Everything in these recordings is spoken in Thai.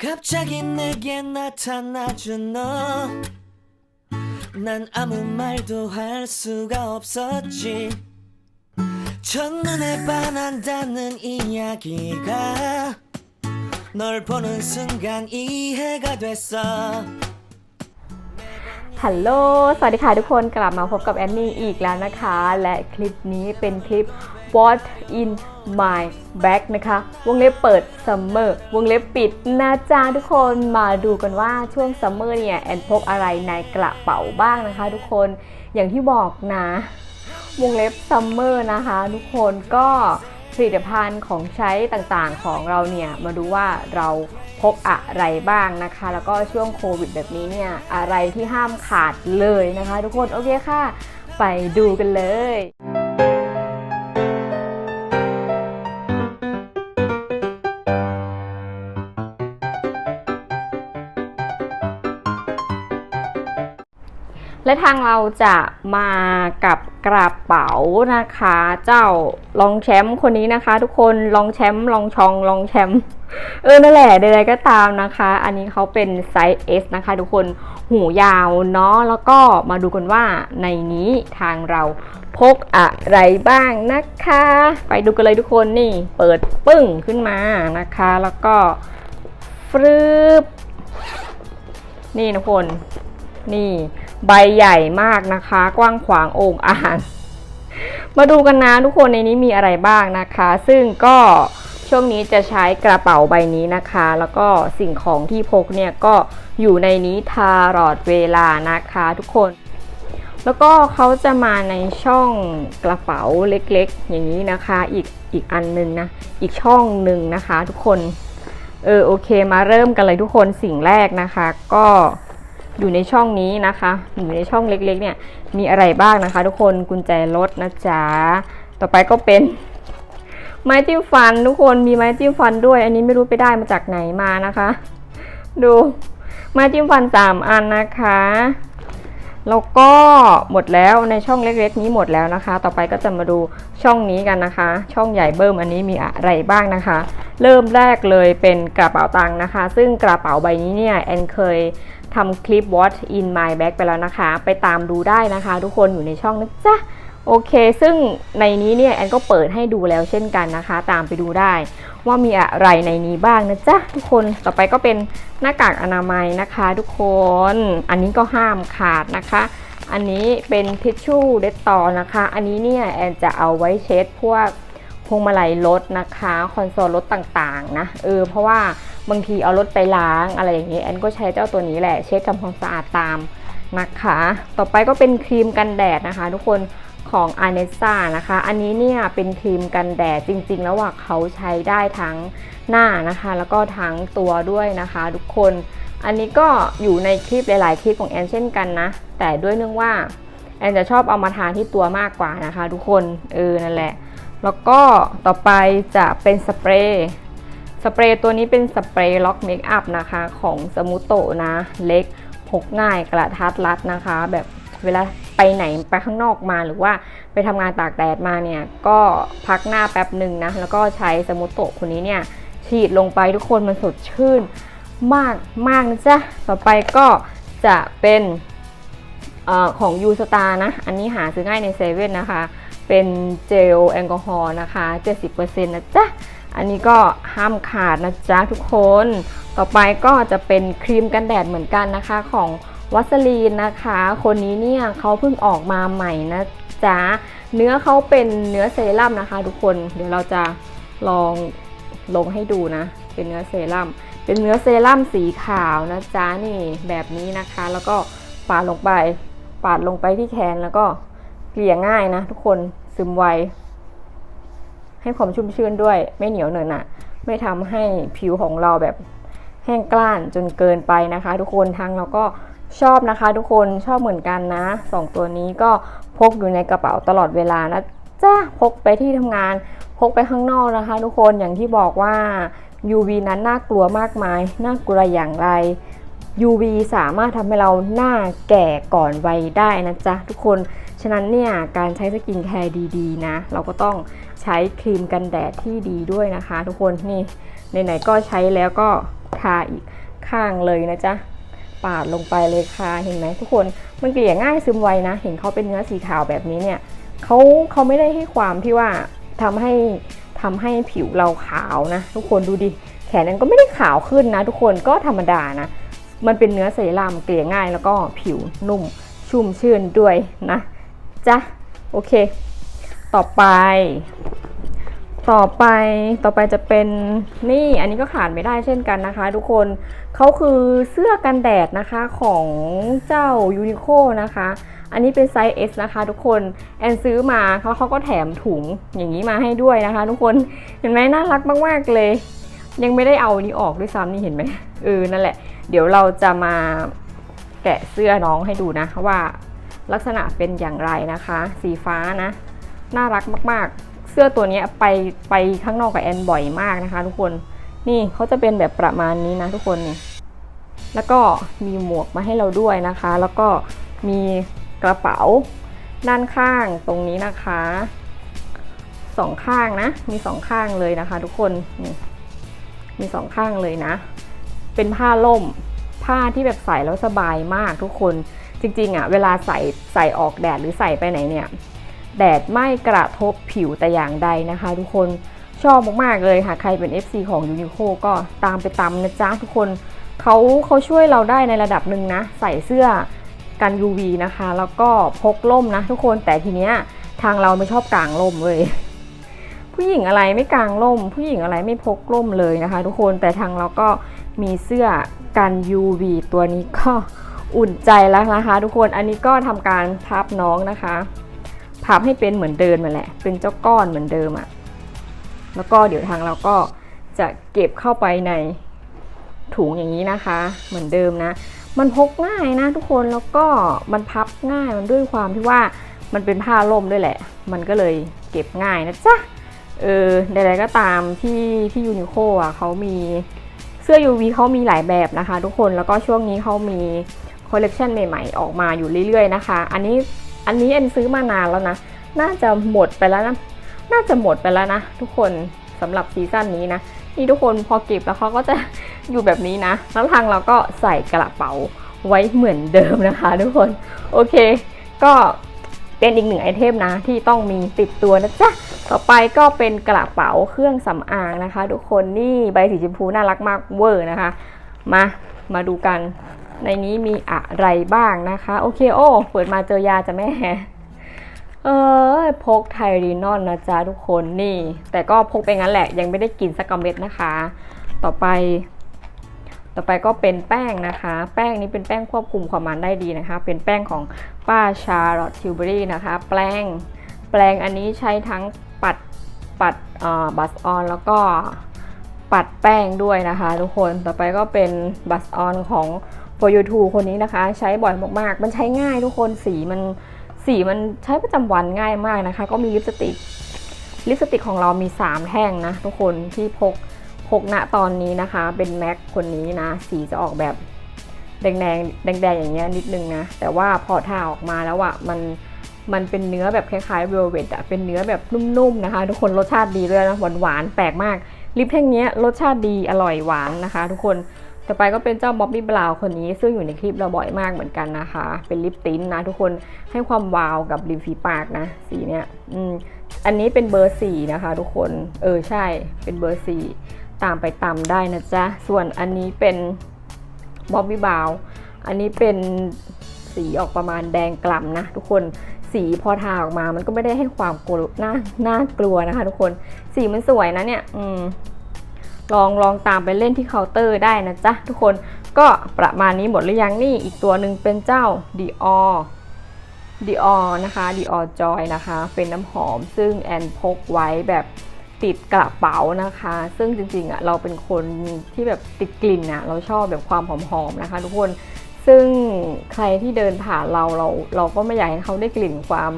갑자기 내게 나타나준 너. 난 아무 말도 할 수가 없었지. 첫눈에 반한다는 이야기가 널 보는 순간 이해가 됐어. ฮัลโหล สวัสดีค่ะทุกคนกลับมาพบกับแอนนี่อีกแล้วนะคะ และคลิปนี้เป็นคลิป What in my bag นะคะ วงเล็บเปิด Summer วงเล็บปิดนะจ๊ะทุกคนมาดูกันว่าช่วง Summer เนี่ยแอนพกอะไรในกระเป๋าบ้างนะคะ ทุกคนอย่างที่บอกนะ วงเล็บ Summer นะคะ ทุกคนก็ผลิตภัณฑ์ของใช้ต่างๆของเราเนี่ยมาดูว่าเรา พกอะไรบ้างนะคะ แล้วก็ช่วงโควิดแบบนี้เนี่ยอะไรที่ห้ามขาดเลยนะคะ ทุกคนโอเคค่ะ ไปดูกันเลย และทางเราจะมากับกระเป๋านะคะ เจ้ารองแชมป์คนนี้นะคะ ทุกคนรองแชมป์รองชองรองแชมป์เออนั่นแหละใดๆก็ตามนะคะ อันนี้เขาเป็นไซส์ S นะคะ ทุกคนหูยาวเนาะแล้วก็มาดูกันว่าในนี้ทางเราพกอะไรบ้างนะคะ ไปดูกันเลยทุกคนนี่เปิดปึ้งขึ้นมานะคะ แล้วก็ฟรึบนี่ทุกคนนี่ ใบใหญ่มากนะคะ กว้างขวางโอ่งอ่าง มาดูกันนะทุกคนในนี้มีอะไรบ้างนะคะ ซึ่งก็ช่วงนี้จะใช้กระเป๋าใบนี้นะคะ แล้วก็สิ่งของที่พกเนี่ยก็อยู่ในนี้ตลอดเวลานะคะทุกคน แล้วก็เขาจะมาในช่องกระเป๋าเล็กๆ อย่างนี้นะคะ อีกอีกอันนึงนะ อีกช่องหนึ่งนะคะ ทุกคน เออโอเคมาเริ่มกันเลยทุกคนสิ่งแรกนะคะ ก็ อยู่ในช่องนี้นะคะ อยู่ในช่องเล็กๆเนี่ยมีอะไรบ้างนะคะ ทุกคนกุญแจรถนะจ๊ะต่อไปก็เป็นไม้จิ้มฟันทุกคนมีไม้จิ้มฟันด้วย อันนี้ไม่รู้ไปได้มาจากไหนมานะคะ ดูไม้จิ้มฟันสามอันนะคะแล้วก็หมดแล้วในช่องเล็กๆนี้หมดแล้วนะคะ ต่อไปก็จะมาดูช่องนี้กันนะคะ ช่องใหญ่เบิ้มอันนี้มีอะไรบ้างนะคะ เริ่มแรกเลยเป็นกระเป๋าตังค์นะคะ ซึ่งกระเป๋าใบนี้เนี่ยแอนเคย ทำคลิป What in my bag ไปแล้วนะคะ ไปตามดูได้นะคะ ทุกคนอยู่ในช่องนะจ๊ะโอเค ซึ่งในนี้เนี่ยแอนก็เปิดให้ดูแล้วเช่นกันนะคะ ตามไปดูได้ ว่ามีอะไรในนี้บ้างนะจ๊ะทุกคนต่อไปก็เป็นหน้ากากอนามัยนะคะ ทุกคนอันนี้ก็ห้ามขาดนะคะ อันนี้เป็นทิชชู่เดตตอนะคะ อันนี้เนี่ยแอนจะเอาไว้เช็ดพวกพวงมาลัยรถนะคะ คอนโซลรถต่างๆนะเออเพราะว่า บางทีเอารถไปล้างอะไรอย่างเงี้ยแอนก็ใช้เจ้าตัวนี้แหละ เช็ดทำความสะอาดตามนะคะ ต่อไปก็เป็นครีมกันแดดนะคะ ทุกคนของ a n e s a นะคะ อันนี้เนี่ยเป็นครีมกันแดดจริง ๆ แล้วว่าเขาใช้ได้ทั้งหน้านะคะ แล้วก็ทั้งตัวด้วยนะคะ ทุกคน อันนี้ก็อยู่ในคลิปหลาย ๆ คลิปของแอนเช่นกันนะ แต่ด้วยเนื่องว่าแอนจะชอบเอามาทาที่ตัวมากกว่านะคะ ทุกคน เออ นั่นแหละ แล้วก็ต่อไปจะเป็นสเปรย์ สเปรย์ตัวนี้เป็นสเปรย์ล็อกเมคอัพนะคะของสมูโตนะ เล็กพกง่ายกระทัดรัดนะคะ แบบเวลาไปไหนไปข้างนอกมาหรือว่าไปทำงานตากแดดมาเนี่ย ก็พักหน้าแป๊บหนึ่งนะ แล้วก็ใช้สมูโตคนนี้เนี่ยฉีดลงไปทุกคนมันสดชื่นมากมากนะจ๊ะต่อไปก็จะเป็นอของยูสตานะ อันนี้หาซื้อง่ายในเซเว่นนะคะ เป็นเจลแอลกอฮอล์นะคะ 70%นะจ๊ะ อันนี้ก็ห้ามขาดนะจ๊ะทุกคน ต่อไปก็จะเป็นครีมกันแดดเหมือนกันนะคะของวัสลีนนะคะ คนนี้เนี่ยเขาเพิ่งออกมาใหม่นะจ๊ะ เนื้อเขาเป็นเนื้อเซรั่มนะคะ ทุกคน เดี๋ยวเราจะลองลงให้ดูนะ เป็นเนื้อเซรั่ม เป็นเนื้อเซรั่มสีขาวนะจ๊ะนี่แบบนี้นะคะ แล้วก็ปาดลงไป ปาดลงไปที่แขนแล้วก็เกลี่ยง่ายนะทุกคน ซึมไว ให้ความชุ่มชื่นด้วย ไม่เหนียวเหนอะหนะไม่ทำให้ผิวของเราแบบแห้งกล้านจนเกินไปนะคะ ทุกคนทางเราก็ชอบนะคะ ทุกคนชอบเหมือนกันนะสองตัวนี้ก็พกอยู่ในกระเป๋าตลอดเวลานะจ้าพกไปที่ทำงานพกไปข้างนอกนะคะ ทุกคนอย่างที่บอกว่า UV นั้นน่ากลัวมากมายน่ากลัวอย่างไร UV สามารถทำให้เราหน้าแก่ก่อนวัยได้นะจ๊ะทุกคน ฉะนั้นเนี่ยการใช้สกินแคร์ดีๆนะ เราก็ต้อง ใช้ครีมกันแดดที่ดีด้วยนะคะ ทุกคนนี่ไหนๆก็ใช้แล้วก็ทาอีกข้างเลยนะจ๊ะปาดลงไปเลยค่ะเห็นไหมทุกคนมันเกลี่ยง่ายซึมไวนะ เห็นเขาเป็นเนื้อสีขาวแบบนี้เนี่ยเขาเขาไม่ได้ให้ความที่ว่าทำให้ทำให้ผิวเราขาวนะ ทุกคนดูดิแขนนั้นก็ไม่ได้ขาวขึ้นนะ ทุกคนก็ธรรมดานะ มันเป็นเนื้อเซรั่มเกลี่ยง่ายแล้วก็ผิวนุ่มชุ่มชื่นด้วยนะจ๊ะโอเค ต่อไป ต่อไปต่อไปจะเป็นนี่อันนี้ก็ขาดไม่ได้เช่นกันนะคะ ทุกคนเขาคือเสื้อกันแดดนะคะของเจ้ายูนิโคนะคะ อันนี้เป็นไซส์ S นะคะ ทุกคนแอนซื้อมาเขาเขาก็แถมถุงอย่างนี้มาให้ด้วยนะคะ ทุกคนเห็นไหมน่ารักมากๆเลย ยังไม่ได้เอาอันนี้ออกด้วยซ้ำนี่เห็นไหมเออนั่นแหละ เดี๋ยวเราจะมาแกะเสื้อน้องให้ดูนะว่าลักษณะเป็นอย่างไรนะคะ สีฟ้านะ น่ารักมากๆ เสื้อตัวนี้ไปไปข้างนอกกับแอนบ่อยมากนะคะ ทุกคนนี่เขาจะเป็นแบบประมาณนี้นะทุกคนนี่แล้วก็มีหมวกมาให้เราด้วยนะคะ แล้วก็มีกระเป๋าด้านข้างตรงนี้นะคะสองข้างนะ มีสองข้างเลยนะคะ ทุกคนนี่มีสองข้างเลยนะ เป็นผ้าล่ม ผ้าที่แบบใส่แล้วสบายมากทุกคน จริงๆอะ เวลาใส่ใส่ออกแดดหรือใส่ไปไหนเนี่ย แดดไม่กระทบผิวแต่อย่างใดนะคะ ทุกคนชอบมากๆเลยค่ะ ใครเป็น FC ของ Uniqlo ก็ตามไปตามนะจ๊ะทุกคนเขาเขาช่วยเราได้ในระดับหนึ่งนะ ใส่เสื้อกัน UV นะคะ แล้วก็พกล่มนะ ทุกคนแต่ทีเนี้ยทางเราไม่ชอบกางล่มเลย ผู้หญิงอะไรไม่กางล่ม ผู้หญิงอะไรไม่พกล่มเลยนะคะ ทุกคนแต่ทางเราก็มีเสื้อกัน UV ตัวนี้ก็อุ่นใจแล้วนะคะ ทุกคนอันนี้ก็ทำการพับน้องนะคะ พับให้เป็นเหมือนเดิมมาแหละ เป็นเจ้าก้อนเหมือนเดิมอะ่ะ แล้วก็เดี๋ยวทางเราก็จะเก็บเข้าไปในถุงอย่างนี้นะคะ เหมือนเดิมนะ มันพกง่ายนะทุกคน แล้วก็มันพับง่าย มันด้วยความที่ว่ามันเป็นผ้าล่มด้วยแหละ มันก็เลยเก็บง่ายนะจ๊ะ เออ ใดๆก็ตามที่ที่ยูนิโคอะเขามีเสื้อ UV เขามีหลายแบบนะคะ ทุกคน แล้วก็ช่วงนี้เขามีคอลเลกชันใหม่ๆ ออกมาอยู่เรื่อยๆนะคะ อันนี้ อันนี้เอ็นซื้อมานานแล้วนะ น่าจะหมดไปแล้วนะ น่าจะหมดไปแล้วนะ ทุกคนสำหรับซีซั่นนี้นะ นี่ทุกคนพอเก็บแล้วเขาก็จะอยู่แบบนี้นะ แล้วทางเราก็ใส่กระเป๋าไว้เหมือนเดิมนะคะ ทุกคน โอเค ก็เป็นอีกหนึ่งไอเทมนะที่ต้องมีติดตัวนะจ๊ะ ต่อไปก็เป็นกระเป๋าเครื่องสำอางนะคะ ทุกคนนี่ใบสีชมพูน่ารักมากเวอร์นะคะ มา มาดูกัน ในนี้มีอะไรบ้างนะคะ โอเคโอ้เปิดมาเจอยาจะแม่เออพกไทรีนอนนะจ๊ะทุกคนนี่ แต่ก็พกไปงั้นแหละ ยังไม่ได้กินสักกเม็ดนะคะ ต่อไป ต่อไปก็เป็นแป้งนะคะ แป้งนี้เป็นแป้งควบคุมความมันได้ดีนะคะ เป็นแป้งของป้าชาร์ลอตทิวเบอรี่นะคะ แป้งแปลงอันนี้ใช้ทั้งปัดปัดบัสออนแล้วก็ปัดแป้งด้วยนะคะ ทุกคนต่อไปก็เป็นบัสออนของ for you t o คนนี้นะคะ ใช้บ่อยมากๆ มันใช้ง่ายทุกคนสีมันสีมันใช้ประจำวันง่ายมากนะคะ ก็มีลิปสติกลิปสติกของเรามี 3 แท่งนะทุกคนที่พกพกณตอนนี้นะคะ เป็นแม็กคนนี้นะ สีจะออกแบบแดงแดงแดงแดงอย่างเงี้ยนิดนึงนะ แต่ว่าพอทาออกมาแล้วอะมันมันเป็นเนื้อแบบคล้ายๆเวลเวดอะเป็นเนื้อแบบนุ่มๆนะคะ ทุกคนรสชาติดีด้วยนะหวานๆแปลกมากลิปแท่งนี้รสชาติดีอร่อยหวานนะคะ ทุกคน ต่อไปก็เป็นเจ้าบ๊อบบี้บราวคนนี้ซึ่งอยู่ในคลิปเราบ่อยมากเหมือนกันนะคะ เป็นลิปติ้นนะทุกคนให้ความวาวกับริมฝีปากนะ สีเนี้ยอืมอันนี้เป็นเบอร์สี่นะคะทุกคนเออใช่เป็นเบอร์สี่ตามไปตามได้นะจ๊ะ ส่วนอันนี้เป็นบ๊อบบี้บราวอันนี้เป็นสีออกประมาณแดงกล่ำนะทุกคนสีพอทาออกมามันก็ไม่ได้ให้ความกลัวน่าน่ากลัวนะคะ ทุกคนสีมันสวยนะเนี่ย อืม ลองลองตามไปเล่นที่เคาน์เตอร์ได้นะจ๊ะทุกคนก็ประมาณนี้หมดหรือยังนี่อีกตัวหนึ่งเป็นเจ้า Dior Dior นะคะ Dior Joy นะคะ เป็นน้ำหอมซึ่งแอนพกไว้แบบติดกระเป๋านะคะ ซึ่งจริงๆอะเราเป็นคนที่แบบติดกลิ่นอะเราชอบแบบความหอมๆนะคะ ทุกคนซึ่งใครที่เดินผ่านเราเราเราก็ไม่อยากให้เขาได้กลิ่นความ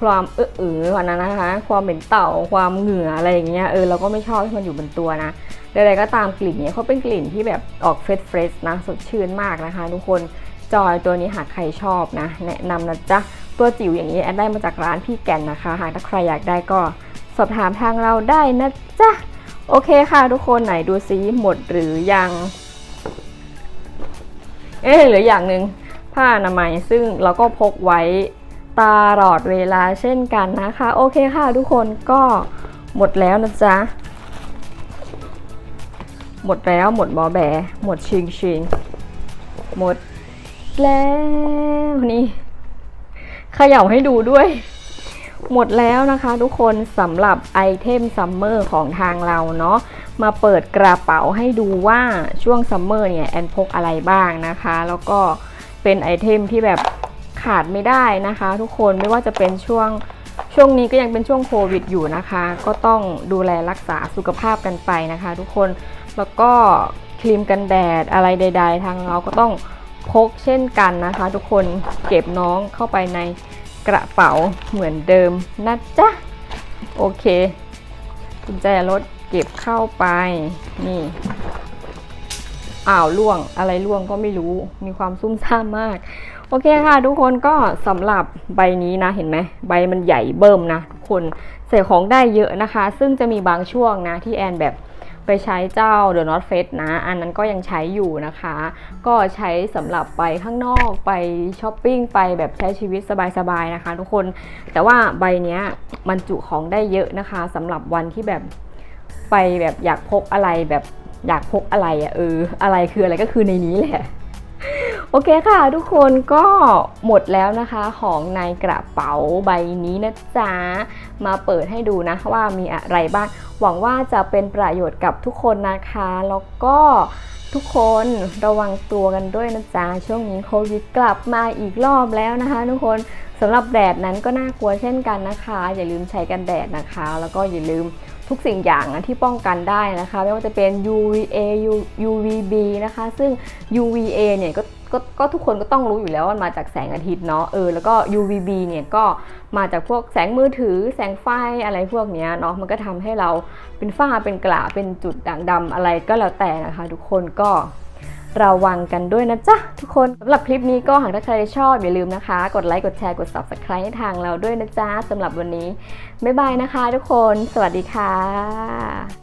ความเออเออๆวันนั้นนะคะ ความเหม็นเต่าความเหงื่ออะไรอย่างเงี้ยเออเราก็ไม่ชอบให้มันอยู่บนตัวนะ ใดๆก็ตามกลิ่นเนี่ยเขาเป็นกลิ่นที่แบบออกเฟรชเฟรชนะสดชื่นมากนะคะ ทุกคนจอยตัวนี้หากใครชอบนะ แนะนำนะจ๊ะ ตัวจิ๋วอย่างนี้แอดได้มาจากร้านพี่แก่นนะคะ หากถ้าใครอยากได้ก็สอบถามทางเราได้นะจ๊ะ โอเคค่ะทุกคนไหนดูซิหมดหรือยัง เอ๊หลืออย่างหนึ่งผ้าอนามัยซึ่งเราก็พกไว้ตลอดเวลาเช่นกันนะคะ โอเคค่ะทุกคนก็หมดแล้วนะจ๊ะ หมดแล้วหมดบอแบ หมดชิงชิงหมดแล้วนี่ขย่าให้ดูด้วย หมดแล้วนะคะทุกคนสำหรับไอเทมซัมเมอร์ของทางเราเนาะมาเปิดกระเป๋าให้ดูว่าช่วงซัมเมอร์เนี่ยแอนพกอะไรบ้างนะคะ แล้วก็เป็นไอเทมที่แบบขาดไม่ได้นะคะ ทุกคนไม่ว่าจะเป็นช่วงช่วงนี้ก็ยังเป็นช่วงโควิดอยู่นะคะ ก็ต้องดูแลรักษาสุขภาพกันไปนะคะ ทุกคน แล้วก็ครีมกันแดดอะไรใด ๆ ทางเราก็ต้องพกเช่นกันนะคะ ทุกคนเก็บน้องเข้าไปในกระเป๋าเหมือนเดิมนะจ๊ะ โอเคกุญแจรถเก็บเข้าไปนี่อ้าวล่วงอะไรล่วงก็ไม่รู้มีความซุ่มซ่ามมาก โอเคค่ะ ทุกคนก็สำหรับใบนี้นะเห็นไหมใบมันใหญ่เบิ่มนะทุกคนใส่ของได้เยอะนะคะ ซึ่งจะมีบางช่วงนะที่แอนแบบ ไปใช้เจ้า The North Face นะ อันนั้นก็ยังใช้อยู่นะคะ ก็ใช้สำหรับไปข้างนอกไปช้อปปิ้งไปแบบใช้ชีวิตสบายๆนะคะ ทุกคน แต่ว่าใบนี้มันจุของได้เยอะนะคะสำหรับวันที่แบบไปแบบอยากพกอะไรแบบอยากพกอะไรอะเอออะไรคืออะไรก็คือในนี้แหละโอเคค่ะ ทุกคนก็หมดแล้วนะคะของในกระเป๋าใบนี้นะจ๊ะ มาเปิดให้ดูนะว่ามีอะไรบ้าง หวังว่าจะเป็นประโยชน์กับทุกคนนะคะ แล้วก็ทุกคนระวังตัวกันด้วยนะจ๊ะ ช่วงนี้โควิดกลับมาอีกรอบแล้วนะคะ ทุกคนสำหรับแดดนั้นก็น่ากลัวเช่นกันนะคะ อย่าลืมใช้กันแดดนะคะ แล้วก็อย่าลืมทุกสิ่งอย่างที่ป้องกันได้นะคะ ไม่ว่าจะเป็น UVA UVB นะคะ ซึ่ง UVA เนี่ยก็ ก็ก็ทุกคนก็ต้องรู้อยู่แล้วว่ามันมาจากแสงอาทิตย์เนาะเออแล้วก็ UVB เนี่ยก็มาจากพวกแสงมือถือ แสงไฟอะไรพวกเนี้ยเนาะมันก็ทำให้เราเป็นฝ้าเป็นกระเป็นจุดด่างดำอะไรก็แล้วแต่นะคะ ทุกคนก็ระวังกันด้วยนะจ๊ะ ทุกคนสำหรับคลิปนี้ก็หากถ้าใครชอบ อย่าลืมนะคะ กดไลค์กดแชร์กด subscribe ให้ทางเราด้วยนะจ๊ะสำหรับวันนี้ บ๊ายบายนะคะทุกคน สวัสดีค่ะ